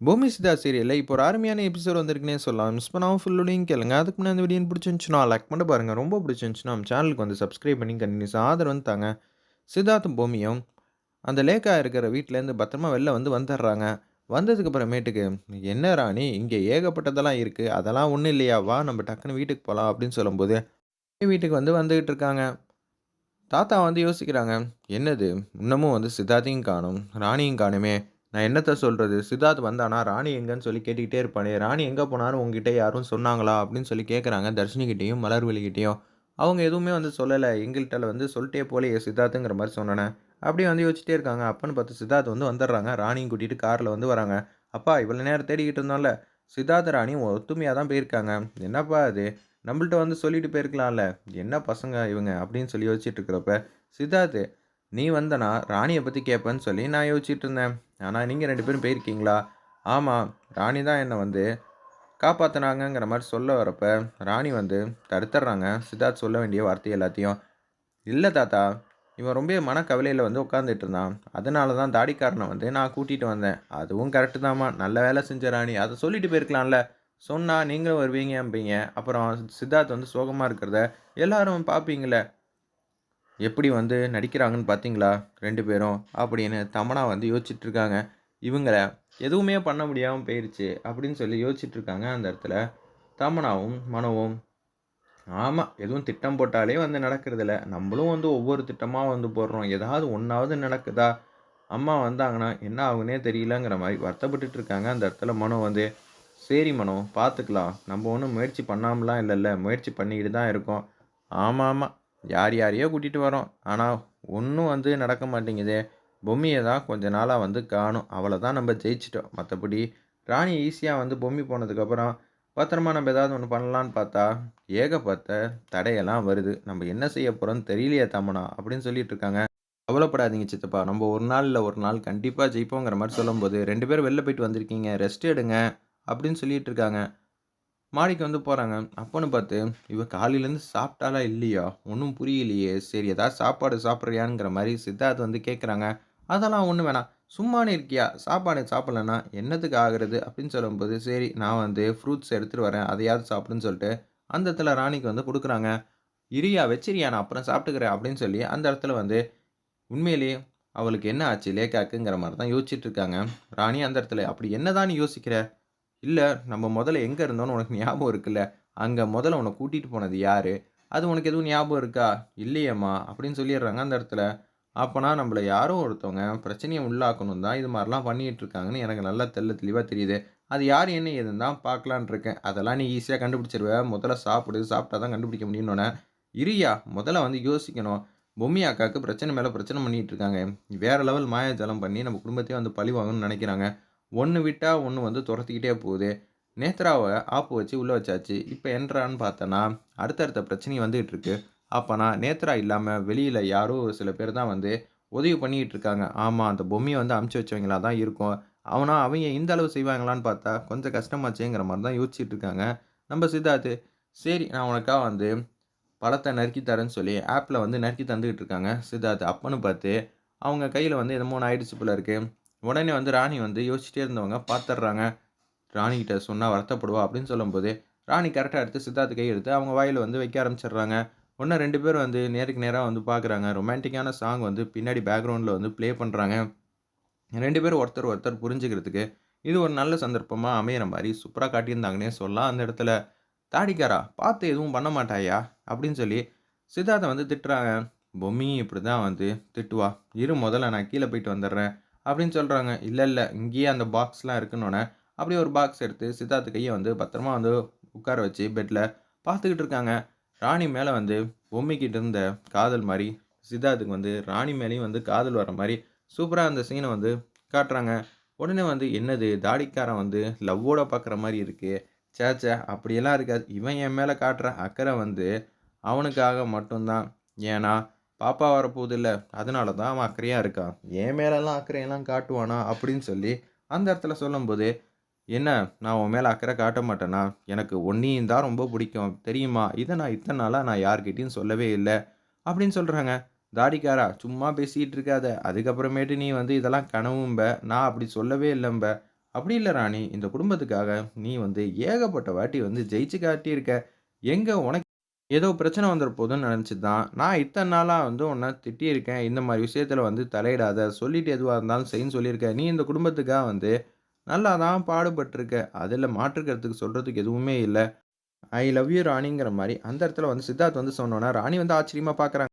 பூமி சிதா சீரியலில் இப்போ ஒரு அருமையான எபிசோட் வந்திருக்குன்னே சொல்லலாம். மிஸ் பண்ணாமல் ஃபுல்லுடையும் கேளுங்க. அதுக்கு முன்னாடி இந்த வீடியோ பிடிச்சிருந்துச்சுன்னா லைக் பண்ணி பாருங்கள் ரொம்ப பிடிச்சிருந்துச்சுன்னா நம்ம சேனலுக்கு வந்து சப்ஸ்கிரைப் பண்ணி கண்டினியூஸ் ஆதரவு வந்து தாங்க. சித்தார்த்தும் பூமியும் அந்த லேக்காக இருக்கிற வீட்டிலேருந்து பத்திரமா வெளில வந்து வந்துடுறாங்க. வந்ததுக்கு அப்புறமேட்டுக்கு என்ன ராணி இங்கே ஏகப்பட்டதெல்லாம் இருக்குது அதெல்லாம் ஒன்றும் இல்லையா? வா நம்ம டக்குன்னு வீட்டுக்கு போகலாம் அப்படின்னு சொல்லும்போது வீட்டுக்கு வந்து வந்துக்கிட்டு இருக்காங்க. தாத்தா வந்து யோசிக்கிறாங்க என்னது? இன்னமும் வந்து சித்தார்த்தையும் காணும் ராணியும் காணுமே. நான் என்னத்த சொல்கிறது சித்தார்த் வந்தானா? ராணி எங்கன்னு சொல்லி கேட்டுக்கிட்டே இருப்பானே. ராணி எங்கே போனாலும் உங்ககிட்ட யாரும் சொன்னாங்களா? அப்படின்னு சொல்லி கேட்குறாங்க தர்ஷினிக்கிட்டேயும் மலர்வெளிக்கிட்டேயும் அவங்க எதுவுமே வந்து சொல்லலை. எங்கள்கிட்ட வந்து சொல்லிட்டே போலையே சித்தார்த்துங்கிற மாதிரி சொன்னேன். அப்படியே வந்து யோசிச்சிட்டே இருக்காங்க. அப்பன்னு பார்த்து சித்தார்த் வந்து வந்துடுறாங்க. ராணியும் கூட்டிகிட்டு காரில் வந்து வராங்க. அப்பா இவ்வளோ நேரம் தேடிக்கிட்டு இருந்தோம்ல. சித்தார்த் ராணி ஒத்துமையாக தான் போயிருக்காங்க. என்னப்பா அது? நம்மள்ட்ட வந்து சொல்லிட்டு போயிருக்கலாம்ல. என்ன பசங்க இவங்க? அப்படின்னு சொல்லி யோசிச்சுட்டு இருக்கிறப்ப சித்தார்த்து நீ வந்தனா ராணியை பற்றி கேட்பேன்னு சொல்லி நான் யோசிச்சுட்டு இருந்தேன். ஆனால் நீங்கள் ரெண்டு பேரும் போயிருக்கீங்களா? ஆமாம் ராணி தான் என்னை வந்து காப்பாற்றினாங்கங்கிற மாதிரி சொல்ல வரப்ப ராணி வந்து தடுத்துட்றாங்க. சித்தார்த் சொல்ல வேண்டிய வார்த்தை எல்லாத்தையும். இல்லை தாத்தா இவன் ரொம்ப மனக்கவலையில் வந்து உட்காந்துட்டு இருந்தான். அதனால தான் தாடிக்காரனை வந்து நான் கூட்டிகிட்டு வந்தேன். அதுவும் கரெக்டு தாம்மா. நல்ல வேலை செஞ்ச ராணி. அதை சொல்லிட்டு போயிருக்கலாம்ல. சொன்னால் நீங்களும் வருவீங்க வருவீங்கம்பீங்க அப்புறம் சித்தார்த் வந்து சோகமாக இருக்கிறத எல்லாரும் பார்ப்பீங்களே எப்படி வந்து நடிக்கிறாங்கன்னு பார்த்தீங்களா? ரெண்டு பேரும் அப்படின்னு தமனா வந்து யோசிச்சுட்ருக்காங்க. இவங்கள எதுவுமே பண்ண முடியாமல் போயிடுச்சு அப்படின்னு சொல்லி யோசிச்சுட்ருக்காங்க அந்த இடத்துல தமனாவும் மனவும். ஆமாம் எதுவும் திட்டம் போட்டாலே வந்து நடக்கிறதில்ல. நம்மளும் வந்து ஒவ்வொரு திட்டமாக வந்து போடுறோம். ஏதாவது ஒன்றாவது நடக்குதா? அம்மா வந்தாங்கன்னா என்ன ஆகுனே தெரியலங்கிற மாதிரி வருத்தப்பட்டுட்டு இருக்காங்க அந்த இடத்துல மனோ வந்து. சரி மனோ பார்த்துக்கலாம். நம்ம ஒன்றும் முயற்சி பண்ணாமலாம் இல்லைல்ல. முயற்சி பண்ணிக்கிட்டு தான் இருக்கோம். ஆமாம் ஆமாம் யார் யாரையோ கூட்டிகிட்டு வரோம். ஆனால் ஒன்றும் வந்து நடக்க மாட்டேங்குதே. பொம்மியை தான் கொஞ்ச நாளாக வந்து காணும். அவளை தான் நம்ம ஜெயிச்சிட்டோம். மற்றபடி ராணி ஈஸியாக வந்து பொம்மி போனதுக்கப்புறம் பத்திரமா நம்ம ஏதாவது ஒன்று பண்ணலான்னு பார்த்தா ஏகப்பட்ட தடையெல்லாம் வருது. நம்ம என்ன செய்ய போகிறோம்னு தெரியலையே தம்மனா அப்படின்னு சொல்லிட்டு இருக்காங்க. கவலைப்படாதீங்க சித்தப்பா. நம்ம ஒரு நாள் இல்லை ஒரு நாள் கண்டிப்பாக ஜெயிப்போங்கிற மாதிரி சொல்லும்போது ரெண்டு பேரும் வெளில போயிட்டு வந்திருக்கீங்க. ரெஸ்ட் எடுங்க அப்படின்னு சொல்லிட்டு இருக்காங்க. மாடிக்கு வந்து போகிறாங்க அப்போன்னு பார்த்து இவ காலையிலேருந்து சாப்பிட்டாலா இல்லையா? ஒன்றும் புரியலையே. சரி ஏதாவது சாப்பாடு சாப்பிட்றியாங்கிற மாதிரி சித்தார்த் வந்து கேட்குறாங்க அதெல்லாம் ஒன்றும் வேணாம். சும்மானே இருக்கியா? சாப்பாடு சாப்பிட்லன்னா என்னத்துக்கு ஆகிறது? அப்படின்னு சொல்லும்போது சரி நான் வந்து ஃப்ரூட்ஸ் எடுத்துகிட்டு வரேன். அதையாவது சாப்பிடுன்னு சொல்லிட்டு அந்த இடத்துல ராணிக்கு வந்து கொடுக்குறாங்க. இரியா வச்சிரியா நான் அப்புறம் சாப்பிட்டுக்கிறேன். அப்படின்னு சொல்லி அந்த இடத்துல வந்து உண்மையிலேயே அவளுக்கு என்ன ஆச்சு? லேக்காக்குங்கிற மாதிரி தான் யோசிச்சுட்டு இருக்காங்க. ராணி அந்த இடத்துல அப்படி என்ன தான் நீ யோசிக்கிற? இல்லை நம்ம முதல்ல எங்கே இருந்தோன்னு உனக்கு ஞாபகம் இருக்குல்ல? அங்கே முதல்ல உன்னை கூட்டிகிட்டு போனது யார்? அது உனக்கு எதுவும் ஞாபகம் இருக்கா? இல்லையேம்மா அப்படின்னு சொல்லிடுறாங்க அந்த இடத்துல. அப்போனா நம்மளை யாரோ ஒருத்தவங்க பிரச்சனையை உள்ளாக்கணும் தான் இது மாதிரிலாம் பண்ணிகிட்டு இருக்காங்கன்னு எனக்கு நல்லா தெல்ல தெளிவாக தெரியுது. அது யார் என்ன ஏதுன்னு தான் பார்க்கலான் இருக்கேன். அதெல்லாம் நீ ஈஸியாக கண்டுபிடிச்சிருவ. முதல்ல சாப்பிடு சாப்பிட்டா தான் கண்டுபிடிக்க முடியும்னோன்னே இரியா முதல்ல வந்து யோசிக்கணும். பொம்மி அக்காவுக்கு பிரச்சனை மேலே பிரச்சனை பண்ணிகிட்டு இருக்காங்க. வேறு லெவல் மாயாஜலம் பண்ணி நம்ம குடும்பத்தையே வந்து பழி வாங்கணும்னு நினைக்கிறாங்க. ஒன்று விட்டால் ஒன்று வந்து துரத்திக்கிட்டே போகுது. நேத்ராவை ஆப்பு வச்சு உள்ளே வச்சாச்சு. இப்போ என்றான்னு பார்த்தோன்னா அடுத்தடுத்த பிரச்சனை வந்துகிட்டு இருக்கு. அப்போனா நேத்ரா இல்லாமல் வெளியில் யாரோ ஒரு சில பேர் தான் வந்து உதவி பண்ணிக்கிட்டு இருக்காங்க. ஆமாம் அந்த பொம்மையை வந்து அமுச்சு வச்சவங்களா தான் இருக்கும். அவனா அவங்க இந்த அளவு செய்வாங்களான்னு பார்த்தா கொஞ்சம் கஷ்டமாச்சேங்கிற மாதிரி தான் யோசிச்சுட்டு இருக்காங்க. நம்ம சித்தார்த்து சரி நான் உனக்காக வந்து பழத்தை நறுக்கி தரேன்னு சொல்லி ஆப்பில் வந்து நறுக்கி தந்துக்கிட்டு இருக்காங்க. சித்தார்த்து அப்பன்னு பார்த்து அவங்க கையில் வந்து என்னமோ ஆயிடுச்சு போல இருக்குது உடனே வந்து ராணி வந்து யோசிச்சிட்டே இருந்தவங்க பார்த்துட்றாங்க ராணிக்கிட்ட சொன்னால் வருத்தப்படுவா? அப்படின்னு சொல்லும்போது ராணி கரெக்டாக எடுத்து சித்தார்த்து கை எடுத்து அவங்க வாயில் வந்து வைக்க ஆரம்பிச்சிடுறாங்க ஒன்று ரெண்டு பேர் வந்து நேருக்கு நேராக வந்து பார்க்குறாங்க ரொமான்டிக்கான சாங் வந்து பின்னாடி பேக்ரவுண்டில் வந்து ப்ளே பண்ணுறாங்க ரெண்டு பேரும் ஒருத்தர் ஒருத்தர் புரிஞ்சுக்கிறதுக்கு இது ஒரு நல்ல சந்தர்ப்பமாக அமையிற மாதிரி சூப்பராக காட்டியிருந்தாங்கன்னே சொல்லலாம் அந்த இடத்துல. தாடிக்காரா பார்த்து எதுவும் பண்ண மாட்டாயா? அப்படின்னு சொல்லி சித்தார்த்தை வந்து திட்டுறாங்க. பொம்மி இப்படி தான் வந்து திட்டுவா. இரு முதல்ல நான் கீழே போயிட்டு வந்துடுறேன் அப்படின்னு சொல்கிறாங்க இல்லை இல்லை இங்கேயே அந்த பாக்ஸ்லாம் இருக்குன்னொன்னே அப்படியே ஒரு பாக்ஸ் எடுத்து சித்தார்த்து கையை வந்து பத்திரமா வந்து உட்கார வச்சு பெட்டில் பார்த்துக்கிட்டு இருக்காங்க. ராணி மேலே வந்து பொம்மைக்கிட்ட இருந்த காதல் மாதிரி சித்தார்த்துக்கு வந்து ராணி மேலேயும் வந்து காதல் வர மாதிரி சூப்பராக அந்த சீனை வந்து காட்டுறாங்க. உடனே வந்து என்னது தாடிக்காரன் வந்து லவ்வோட பார்க்குற மாதிரி இருக்குது சேச்சே அப்படியெல்லாம் இருக்காது. இவன் என் மேலே காட்டுற அக்கறை வந்து அவனுக்காக மட்டும்தான். ஏன்னா பாப்பா வரப்போகுது இல்லை அதனால தான் அவன் அக்கறையாக இருக்கான் என் மேலெல்லாம் அக்கறையெல்லாம் காட்டுவானா? அப்படின்னு சொல்லி அந்த இடத்துல சொல்லும்போது என்ன நான் உன் மேலே அக்கறை காட்ட மாட்டேனா? எனக்கு ஒன்றையும் தான் ரொம்ப பிடிக்கும். தெரியுமா? இதை நான் இத்தனை நாளாக நான் யார்கிட்டையும் சொல்லவே இல்லை. அப்படின்னு சொல்கிறாங்க தாடிக்காரா சும்மா பேசிகிட்டு இருக்காத. அதுக்கப்புறமேட்டு நீ வந்து இதெல்லாம் கனவும்ப நான் அப்படி சொல்லவே இல்லைம்ப. அப்படி இல்லை ராணி, இந்த குடும்பத்துக்காக நீ வந்து ஏகப்பட்ட வாட்டி வந்து ஜெயிச்சு காட்டியிருக்க. எங்கே உனக்கு ஏதோ பிரச்சனை வந்துருப்போதுன்னு போதுன்னு தான், நான் இத்தனை நாளாக வந்து உன்னை திட்டியிருக்கேன். இந்த மாதிரி விஷயத்தில் வந்து தலையிடாத. சொல்லிட்டு எதுவாக இருந்தாலும் செய்ன்னு சொல்லியிருக்கேன். நீ இந்த குடும்பத்துக்காக வந்து நல்லா தான் பாடுபட்டிருக்க அதில் மாற்றுக்கிறதுக்கு சொல்கிறதுக்கு எதுவுமே இல்லை ஐ லவ் யூ ராணிங்கிற மாதிரி அந்த இடத்துல வந்து சித்தார்த் வந்து சொன்னோன்னா ராணி வந்து ஆச்சரியமாக பார்க்குறாங்க.